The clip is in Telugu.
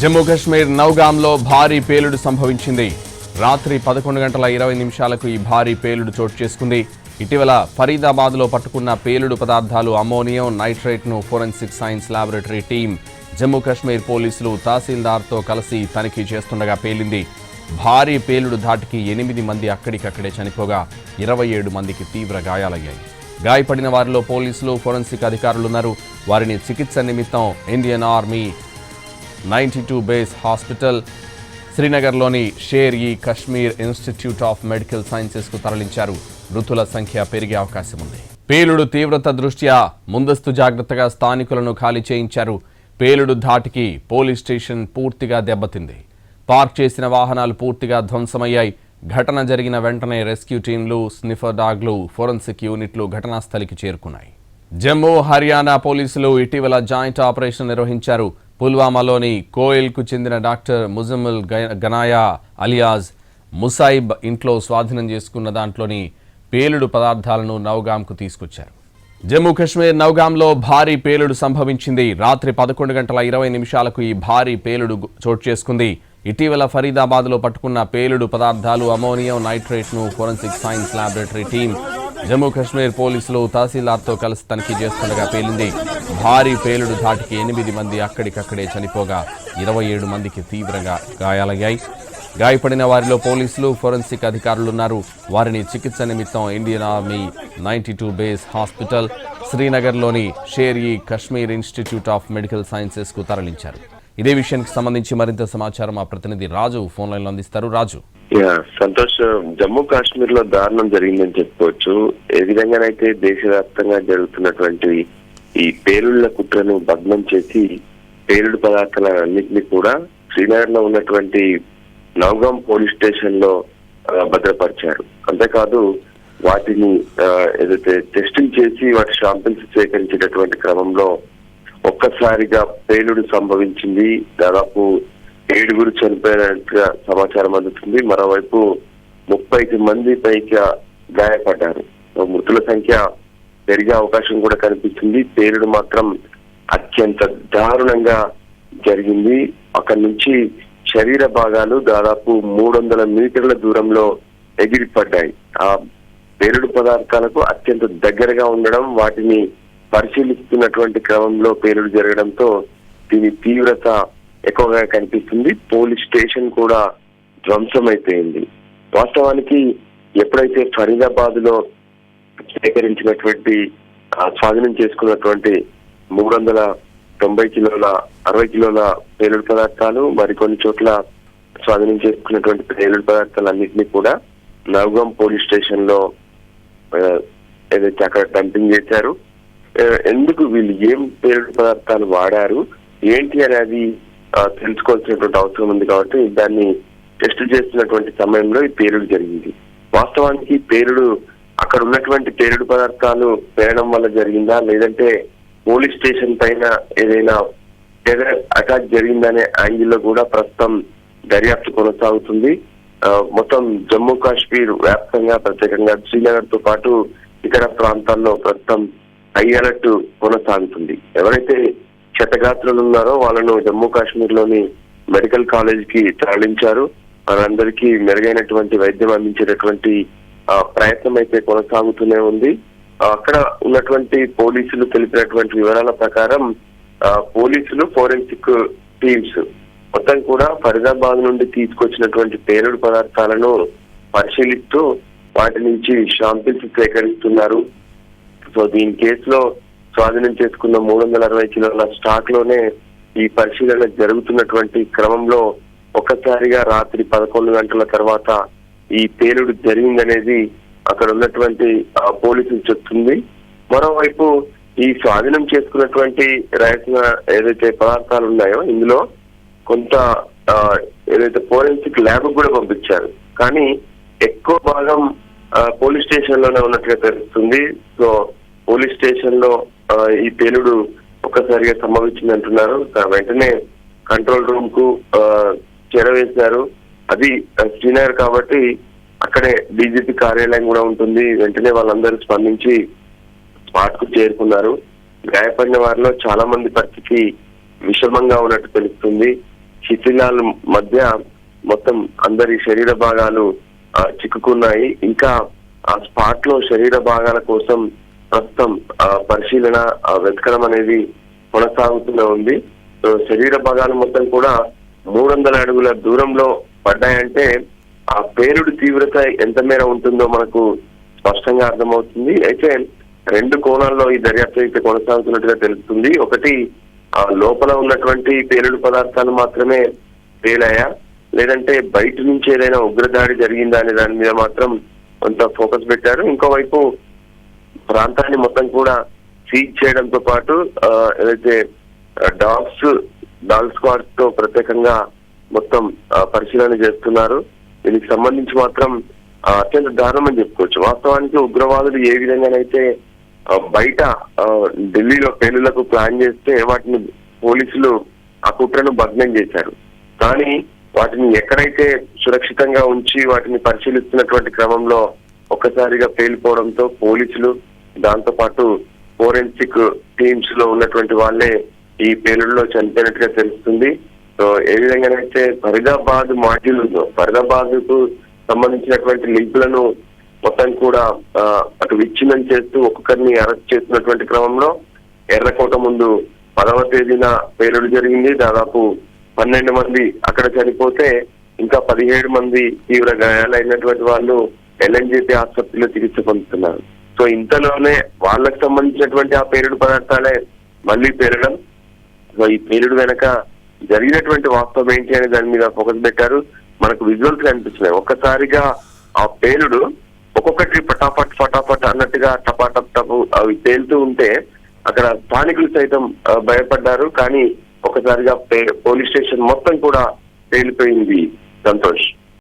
జమ్మూ కాశ్మీర్ నౌగాంలో భారీ పేలుడు సంభవించింది. రాత్రి పదకొండు గంటల ఇరవై నిమిషాలకు ఈ భారీ పేలుడు చోటు చేసుకుంది. ఇటీవల ఫరీదాబాద్లో పట్టుకున్న పేలుడు పదార్థాలు ammonium నైట్రేట్ను forensic science laboratory team Jammu Kashmir పోలీసులు తహసీల్దార్తో కలిసి తనిఖీ చేస్తుండగా పేలింది. భారీ పేలుడు ధాటికి ఎనిమిది మంది అక్కడికక్కడే చనిపోగా ఇరవై ఏడు మందికి తీవ్ర గాయాలయ్యాయి. గాయపడిన వారిలో పోలీసులు ఫోరెన్సిక్ అధికారులున్నారు. వారిని చికిత్స నిమిత్తం Indian army ninety two base hospital శ్రీనగర్లోని Sher e Kashmir institute of medical సైన్సెస్కు తరలించారు. మృతుల సంఖ్య పెరిగే అవకాశం ఉంది పేలుడు తీవ్రత దృష్ట్యా ముందస్తు జాగ్రత్తగా స్థానికులను ఖాళీ చేయించారు. పేలుడు ధాటికి పోలీస్ స్టేషన్ పూర్తిగా దెబ్బతింది. పార్క్ చేసిన వాహనాలు పూర్తిగా ధ్వంసమయ్యాయి. ఘటన జరిగిన వెంటనే రెస్క్యూ టీంలు స్నిఫర్ డాగ్లు ఫోరెన్సిక్ యూనిట్లు ఘటనా స్థలికి చేరుకున్నాయి. జమ్మూ హర్యానా పోలీసులు ఇటీవల జాయింట్ ఆపరేషన్ నిర్వహించారు. పుల్వామాలోని కోయిల్కు చెందిన డాక్టర్ ముజమ్ముల్ గనాయా అలియాజ్ ముసాయిబ్ ఇంట్లో స్వాధీనం చేసుకున్న దాంట్లోని పేలుడు పదార్థాలను నౌగాంకు తీసుకొచ్చారు. జమ్మూ కాశ్మీర్ నౌగాంలో భారీ పేలుడు సంభవించింది. రాత్రి పదకొండు గంటల ఇరవై నిమిషాలకు ఈ భారీ పేలుడు చోటు చేసుకుంది. ఇటీవల ఫరీదాబాద్లో పట్టుకున్న పేలుడు పదార్థాలు ammonium నైట్రేట్ను forensic science laboratory team Jammu Kashmir పోలీసులు తహసీల్దార్తో కలిసి తనిఖీ చేస్తుండగా పేలింది. భారీ పేలుడు ధాటికి ఎనిమిది మంది అక్కడికక్కడే చనిపోగా ఇరవై ఏడు మందికి తీవ్రంగా గాయాలయ్యాయి. గాయపడిన వారిలో పోలీసులు ఫోరెన్సిక్ అధికారులున్నారు. వారిని చికిత్స నిమిత్తం Indian army ninety two base hospital శ్రీనగర్లోని Sher e Kashmir institute of medical సైన్సెస్కు తరలించారు. ఇదే విషయానికి సంబంధించి మరింత సమాచారం మా ప్రతినిధి రాజు ఫోన్ లైన్లో అందిస్తారు. రాజు. సంతోష్ జమ్మూ కాశ్మీర్లో దారుణం జరిగిందని చెప్పుకోవచ్చు. ఏ విధంగానైతే దేశవ్యాప్తంగా జరుగుతున్నటువంటి ఈ పేలుళ్ళ కుట్రను భగ్నం చేసి పేలుడు పదార్థాలన్నింటినీ కూడా శ్రీనగర్లో ఉన్నటువంటి నౌగాం పోలీస్ స్టేషన్లో భద్రపరిచారు. అంతేకాదు వాటిని ఏదైతే టెస్టింగ్ చేసి వాటి శాంపిల్స్ సేకరించేటటువంటి క్రమంలో ఒక్కసారిగా పేలుడు సంభవించింది. దాదాపు ఏడుగురు చనిపోయినట్టుగా సమాచారం అందుతుంది. మరోవైపు ముప్పైకి మంది పైగా గాయపడ్డారు. మృతుల సంఖ్య పెరిగే అవకాశం కూడా కనిపిస్తుంది. పేలుడు మాత్రం అత్యంత దారుణంగా జరిగింది. అక్కడి నుంచి శరీర భాగాలు దాదాపు మూడు వందల మీటర్ల దూరంలో ఎగిరిపడ్డాయి. ఆ పేలుడు పదార్థాలకు అత్యంత దగ్గరగా ఉండడం వాటిని పరిశీలిస్తున్నటువంటి క్రమంలో పేలుడు జరగడంతో దీని తీవ్రత ఎక్కువగా కనిపిస్తుంది. పోలీస్ స్టేషన్ కూడా ధ్వంసమైపోయింది. వాస్తవానికి ఎప్పుడైతే ఫరీదాబాద్లో సేకరించినటువంటి ఆ, స్వాధీనం చేసుకున్నటువంటి మూడు వందల తొంభై కిలోల అరవై కిలోల పేలుడు పదార్థాలు మరికొన్ని చోట్ల స్వాధీనం చేసుకున్నటువంటి పేలుడు పదార్థాలన్నింటినీ కూడా నవగం పోలీస్ స్టేషన్లో ఏదైతే అక్కడ డంపింగ్ చేశారు ఎందుకు వీళ్ళు ఏం పేరు పదార్థాలు వాడారు? ఏంటి అనేది తెలుసుకోవాల్సినటువంటి అవసరం ఉంది కాబట్టి దాన్ని టెస్ట్ చేస్తున్నటువంటి సమయంలో ఈ పేరుడు జరిగింది. వాస్తవానికి పేరుడు అక్కడ ఉన్నటువంటి పేరుడు పదార్థాలు పేరడం వల్ల జరిగిందా? లేదంటే పోలీస్ స్టేషన్ పైన ఏదైనా టెర్రర్ అటాక్ జరిగిందనే యాంగిల్లో కూడా ప్రస్తుతం దర్యాప్తు కొనసాగుతుంది. మొత్తం జమ్మూ కాశ్మీర్ వ్యాప్తంగా ప్రత్యేకంగా శ్రీనగర్తో పాటు ఇతర ప్రాంతాల్లో ప్రస్తుతం హై అలర్ట్ కొనసాగుతుంది. ఎవరైతే క్షతగాత్రులు ఉన్నారో వాళ్ళను జమ్మూ కాశ్మీర్లోని మెడికల్ కాలేజ్కి తరలించారు. వారందరికీ మెరుగైనటువంటి వైద్యం అందించేటటువంటి ప్రయత్నం అయితే కొనసాగుతూనే ఉంది. అక్కడ ఉన్నటువంటి పోలీసులు తెలిపినటువంటి వివరాల ప్రకారం పోలీసులు ఫోరెన్సిక్ టీమ్స్ మొత్తం కూడా ఫరీదాబాద్ నుండి తీసుకొచ్చినటువంటి పేలుడు పదార్థాలను పరిశీలిస్తూ వాటి నుంచి శాంపిల్స్ సేకరిస్తున్నారు. సో దీని కేసులో స్వాధీనం చేసుకున్న మూడు వందల అరవై కిలోల స్టాక్లోనే ఈ పరిశీలన జరుగుతున్నటువంటి క్రమంలో ఒక్కసారిగా రాత్రి పదకొండు గంటల తర్వాత ఈ పేలుడు జరిగిందనేది అక్కడ ఉన్నటువంటి పోలీసులు చెప్తుంది. మరోవైపు ఈ స్వాధీనం చేసుకున్నటువంటి రాసిన ఏదైతే పదార్థాలు ఉన్నాయో ఇందులో కొంత ఏదైతే ఫోరెన్సిక్ ల్యాబ్ కూడా పంపించారు. కానీ ఎక్కువ భాగం పోలీస్ స్టేషన్లోనే ఉన్నట్టుగా తెలుస్తుంది. సో పోలీస్ స్టేషన్లో ఈ పేలుడు ఒక్కసారిగా సంభవించింది అంటున్నారు. వెంటనే కంట్రోల్ రూమ్కు చేరవేశారు. అది శ్రీనగర్ కాబట్టి అక్కడే డీజీపీ కార్యాలయం కూడా ఉంటుంది. వెంటనే వాళ్ళందరూ స్పందించి స్పాట్కు చేరుకున్నారు. గాయపడిన వారిలో చాలా మంది పరిస్థితి విషమంగా ఉన్నట్టు తెలుస్తుంది. శిథిలాల మధ్య మొత్తం అందరి శరీర భాగాలు చిక్కుకున్నాయి. ఇంకా ఆ స్పాట్లో శరీర భాగాల కోసం ప్రస్తుతం ఆ, పరిశీలన ఆ, వెతకడం అనేది కొనసాగుతూనే ఉంది. సో శరీర భాగాలు మొత్తం కూడా మూడు వందల అడుగుల దూరంలో పడ్డాయంటే ఆ పేరుడు తీవ్రత ఎంత మేర ఉంటుందో మనకు స్పష్టంగా అర్థమవుతుంది. అయితే రెండు కోణాల్లో ఈ దర్యాప్తు అయితే కొనసాగుతున్నట్టుగా తెలుస్తుంది. ఒకటి ఆ లోపల ఉన్నటువంటి పేలుడు పదార్థాలు మాత్రమే పేలాయా? లేదంటే బయట నుంచి ఏదైనా ఉగ్రదాడి జరిగిందా అనే దాని మీద మాత్రం కొంత ఫోకస్ పెట్టారు. ఇంకోవైపు ప్రాంతాన్ని మొత్తం కూడా సీజ్ చేయడంతో పాటు ఏదైతే డాగ్స్ డాగ్ స్క్వాడ్స్తో ప్రత్యేకంగా మొత్తం పరిశీలన చేస్తున్నారు. దీనికి సంబంధించి మాత్రం అత్యంత దారుణమని చెప్పుకోవచ్చు. వాస్తవానికి ఉగ్రవాదులు ఏ విధంగానైతే బయట ఢిల్లీలో పేలులకు ప్లాన్ చేస్తే వాటిని పోలీసులు ఆ కుట్రను భగ్నం చేశారు. కానీ వాటిని ఎక్కడైతే సురక్షితంగా ఉంచి వాటిని పరిశీలిస్తున్నటువంటి క్రమంలో ఒక్కసారిగా పేలిపోవడంతో పోలీసులు దాంతో పాటు ఫోరెన్సిక్ టీమ్స్లో ఉన్నటువంటి వాళ్ళే ఈ పేలుడులో చనిపోయినట్టుగా తెలుస్తుంది. సో ఏ విధంగానైతే ఫరీదాబాద్ మాడ్యూల్ ఉందో ఫరీదాబాద్కు సంబంధించినటువంటి లింకులను మొత్తం కూడా అటు విచ్ఛిన్నం చేస్తూ ఒక్కొక్కరిని అరెస్ట్ చేస్తున్నటువంటి క్రమంలో ఎర్రకోట ముందు పదవ తేదీన పేలుడు జరిగింది. దాదాపు పన్నెండు మంది అక్కడ చనిపోతే ఇంకా పదిహేడు మంది తీవ్ర గాయాలైనటువంటి వాళ్ళు ఎల్ఎన్జేపీ ఆసుపత్రిలో చికిత్స పొందుతున్నారు. సో ఇంతలోనే వాళ్ళకి సంబంధించినటువంటి ఆ పేరుడు పదార్థాలే మళ్ళీ పేరడం. సో ఈ పేరుడు వెనక జరిగినటువంటి వాస్తవం ఏంటి అనే దాని మీద ఫోకస్ పెట్టారు. మనకు విజువల్స్ కనిపిస్తున్నాయి. ఒక్కసారిగా ఆ పేలుడు ఒక్కొక్కటి పటాపట్ ఫటాఫట్ అన్నట్టుగా టపాటప్ టపు అవి తేలుతూ ఉంటే అక్కడ స్థానికులు సైతం భయపడ్డారు. కానీ ఒకసారిగా పోలీస్ స్టేషన్ మొత్తం కూడా తేలిపోయింది. సంతోష్.